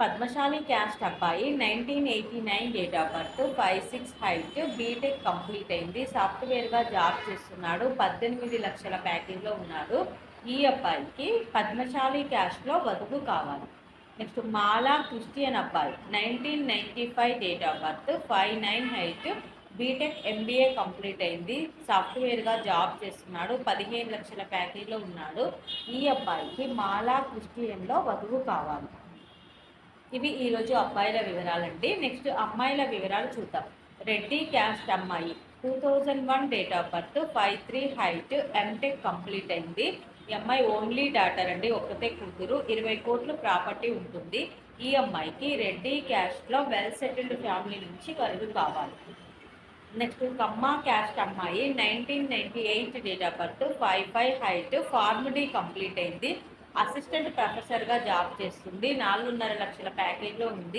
Padmashali caste అబ్బాయి nineteen eighty nine date of birth five six height BTech complete అయింది. సాఫ్ట్వేర్గా job చేస్తున్నాడు. పద్దెనిమిది లక్షల ప్యాకేజ్లో ఉన్నాడు. ఈ అబ్బాయికి పద్మశాలి క్యాస్ట్లో వధువు కావాలి. నెక్స్ట్ మాలా క్రిస్టియన్ అబ్బాయి nineteen ninety five date of birth five nine height BTech MBA complete అయింది. సాఫ్ట్వేర్గా జాబ్ చేస్తున్నాడు. పదిహేను లక్షల ప్యాకేజ్లో ఉన్నాడు. ఈ అబ్బాయికి మాలా క్రిస్టియన్లో వధువు కావాలి. ఇవి ఈరోజు అబ్బాయిల వివరాలండి. నెక్స్ట్ అమ్మాయిల వివరాలు చూద్దాం. రెడ్డి క్యాస్ట్ అమ్మాయి. Two thousand one date of birth five three height MTech complete అయింది. ఈ అమ్మాయి ఓన్లీ డాటర్ అండి ఒకటే కూతురు. ఇరవై కోట్లు ప్రాపర్టీ ఉంటుంది. ఈ అమ్మాయికి రెడ్డి క్యాస్ట్లో వెల్ సెటిల్డ్ ఫ్యామిలీ నుంచి వరుడు కావాలి. నెక్స్ట్ కమ్మ క్యాస్ట్ అమ్మాయి. Nineteen ninety eight date of birth five five height PharmD complete అయింది. అసిస్టెంట్ ప్రొఫెసర్గా జాబ్ చేస్తుంది. నాలుగున్నర లక్షల ప్యాకేజ్లో ఉంది.